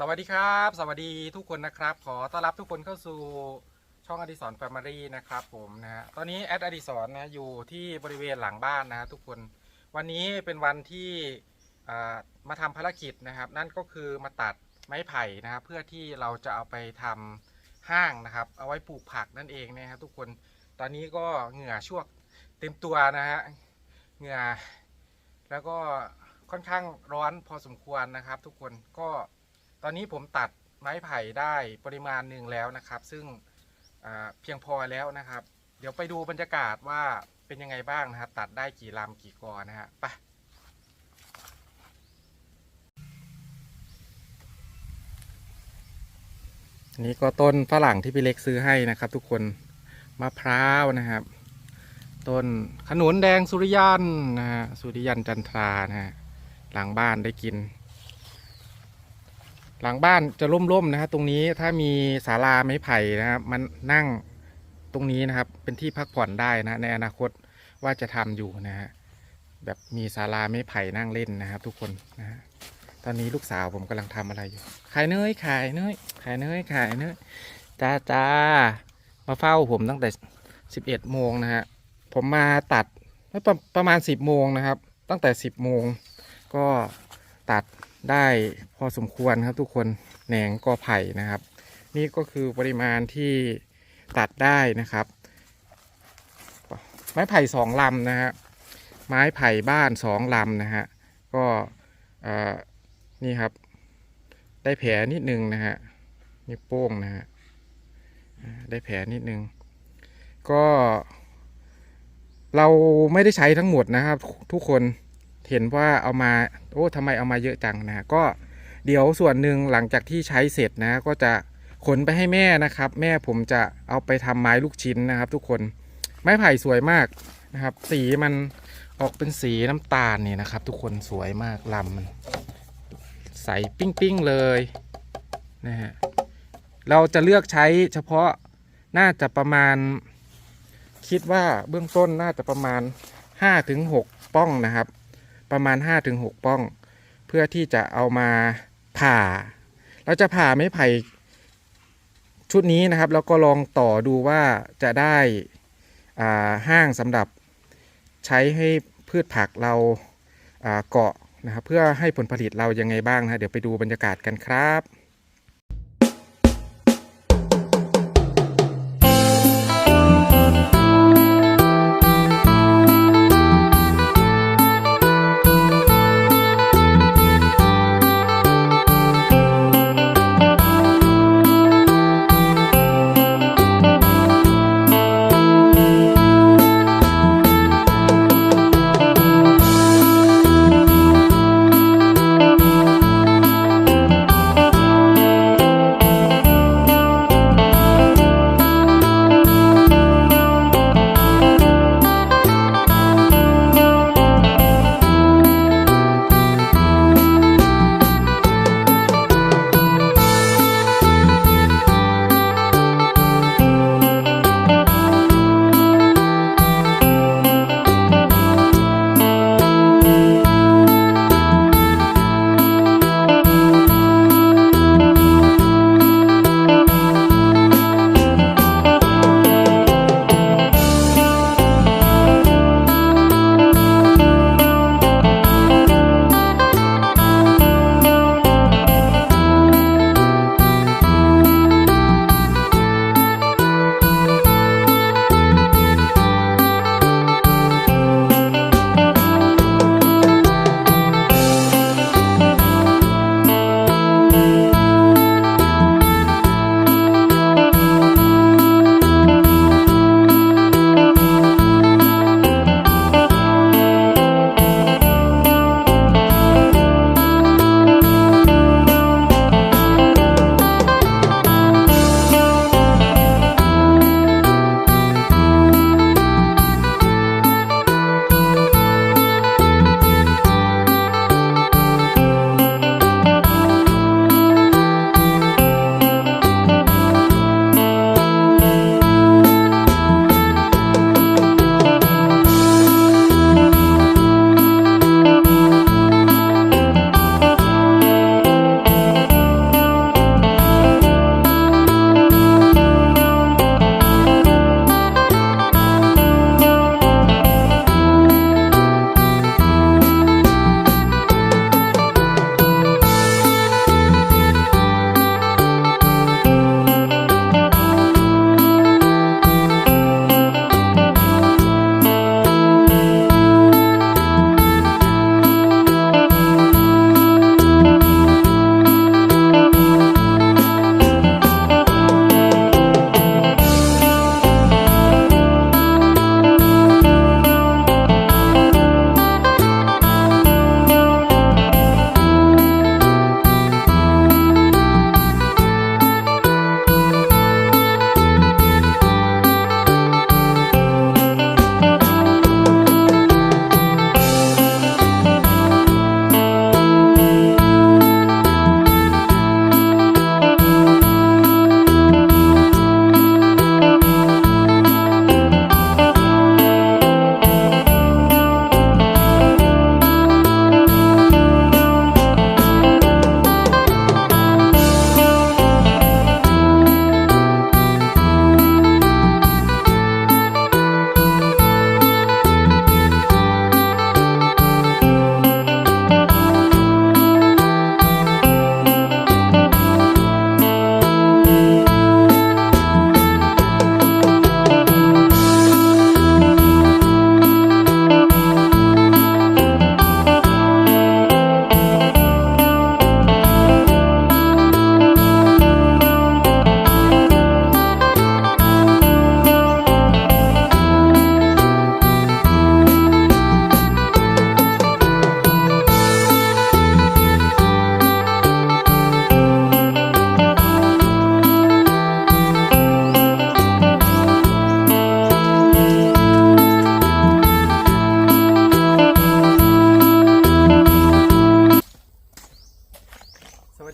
สวัสดีครับ สวัสดีทุกคนนะครับ ขอต้อนรับทุกคนเข้าสู่ช่องอดิสรแฟมิลี่นะครับผมนะฮะตอนนี้แอดอดิสรนะอยู่ที่บริเวณหลังบ้านนะฮะทุกคนวันนี้เป็นวันที่อ่ามาทำภารกิจนะครับ นั่นก็คือมาตัดไม้ไผ่นะครับเพื่อที่เราจะเอาไปทำห้างนะครับ เอาไว้ปลูกผักนั่นเองนะครับทุกคนตอนนี้ก็เหงื่อช่วกเต็มตัวนะฮะเหงื่อแล้วก็ค่อนข้างร้อนพอสมควรนะครับ ทุกคนก็ ตอนนี้ผมตัดไม้ไผ่ได้ปริมาณหนึ่งแล้วนะครับ ซึ่งเพียงพอแล้วนะครับ เดี๋ยวไปดูบรรยากาศว่าเป็นยังไงบ้างนะครับ ตัดได้กี่ลำกี่กอนะฮะไปนนี้ก็ต้นฝรั่งที่พี่เล็กซื้อให้นะครับ ทุกคนมะพร้าวนะครับ ต้นขนุนแดงสุริยันนะฮะสุริยันจันทรานะฮะหลังบ้านได้กิน หลังบ้านจะร่มๆนะฮะตรงนี้ถ้ามีศาลาไม้ไผ่นะครับมันนั่งตรงนี้นะครับ เป็นที่พักผ่อนได้นะในอนาคตว่าจะทำอยู่นะฮะแบบมีศาลาไม้ไผ่นั่งเล่นนะครับ ทุกคนนะฮะตอนนี้ลูกสาวผมกำลังทำอะไรอยู่ ขายเนยขายเนยขายเนยขายเนยจ้าจ้ามาเฝ้าผมตั้งแต่สิบเอ็ดโมงนะฮะผมมาตัดประประมาณ10โมงนะครับ ตั้งแต่10โมงก็ตัด ได้พอสมควรครับทุกคนแหนงกอไผ่นะครับ นี่ก็คือปริมาณที่ตัดได้นะครับ ไม้ไผ่สองลำนะฮะไม้ไผ่บ้านสองลำนะฮะก็เอ่อนี่ครับ ได้แผลนิดนึงนะฮะนิ้วโป้งนะฮะได้แผลนิดนึง ก็ เราไม่ได้ใช้ทั้งหมดนะครับ ทุกคน เห็นว่าเอามาโอ้ทำไมเอามาเยอะจังนะก็เดี๋ยวส่วนหนึ่งหลังจากที่ใช้เสร็จนะ ก็จะขนไปให้แม่นะครับ แม่ผมจะเอาไปทำไม้ลูกชิ้นนะครับ ทุกคนไม้ไผ่สวยมากนะครับ สีมันออกเป็นสีน้ำตาลเนี่ยนะครับ ทุกคนสวยมากลำมันใสปิ้งๆเลยนะฮะเราจะเลือกใช้เฉพาะน่าจะประมาณ คิดว่าเบื้องต้นน่าจะประมาณ5-6ป้องนะครับ ประมาณ 5-6 ป้อง เพื่อที่จะเอามาผ่า เราจะผ่าไม้ไผ่ชุดนี้นะครับแล้วก็ลองต่อดูว่าจะได้ห้างสำหรับใช้ให้พืชผักเราเกาะนะครับเพื่อให้ผลผลิตเรายังไงบ้างนะเดี๋ยวไปดูบรรยากาศกันครับ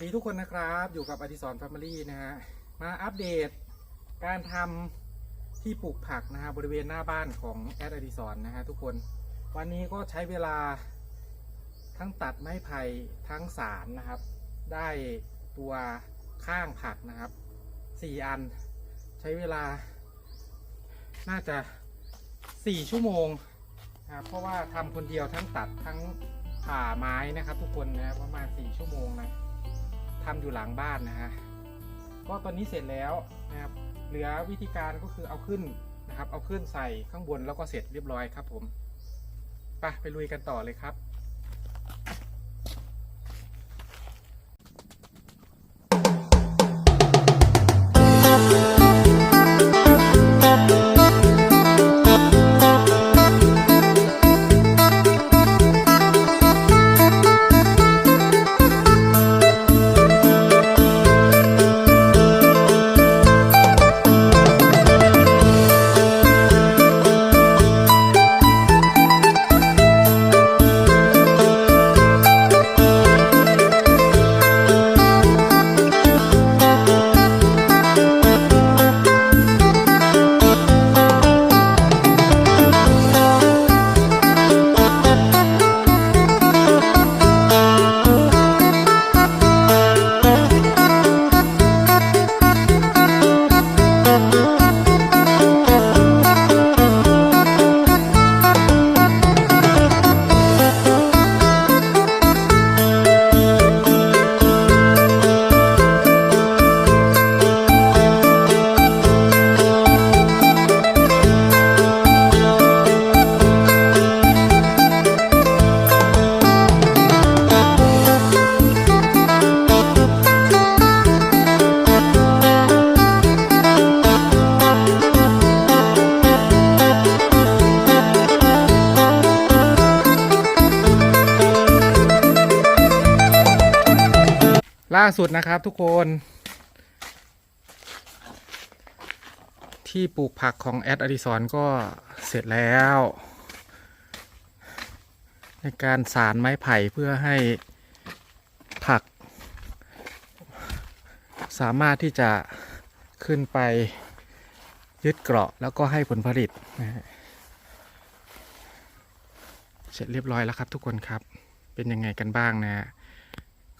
ดีทุกคนนะครับ อยู่กับอดิศรแฟมิลี่นะฮะ มาอัปเดตการทำที่ปลูกผักนะฮะบริเวณหน้าบ้านของแอดอดิศรนะฮะทุกคน วันนี้ก็ใช้เวลาทั้งตัดไม้ไผ่ทั้งสารนะครับ ได้ตัวข้างผักนะครับสี่อัน ใช้เวลา น่าจะสี่ชั่วโมงนะครับเพราะว่าทำคนเดียวทั้งตัดทั้งผ่าไม้นะครับ ทุกคนนะประมาณสี่ชั่วโมงนะ ทำอยู่หลังบ้านนะฮะก็ตอนนี้เสร็จแล้วนะครับเหลือวิธีการก็คือเอาขึ้นนะครับ เอาขึ้นใส่ข้างบนแล้วก็เสร็จเรียบร้อยครับผมไปไปลุยกันต่อเลยครับ ล่าสุดนะครับทุกคน ที่ปลูกผักของแอดอดิสรก็เสร็จแล้ว ในการสารไม้ไผ่เพื่อให้ผัก สามารถที่จะขึ้นไปยึดเกราะแล้วก็ให้ผลผลิตนะฮะเสร็จเรียบร้อยแล้วครับทุกคนครับ เป็นยังไงกันบ้างนะฮะ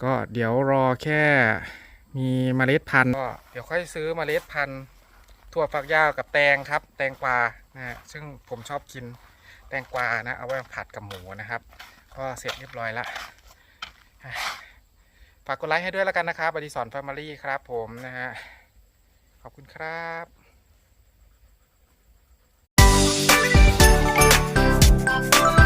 ก็เดี๋ยวรอแค่มีเมล็ดพันธุ์ก็เดี๋ยวค่อยซื้อเมล็ดพันธุ์ถั่วฝักยาวกับแตงครับ แตงกวานะซึ่งผมชอบกินแตงกวานะเอาไว้ผัดกับหมูนะครับ ก็เสร็จเรียบร้อยละฝากกดไลค์ให้ด้วยแล้วกันนะครับบดีสรแฟมิลี่ครับผมนะฮะ ขอบคุณครับ Thank you.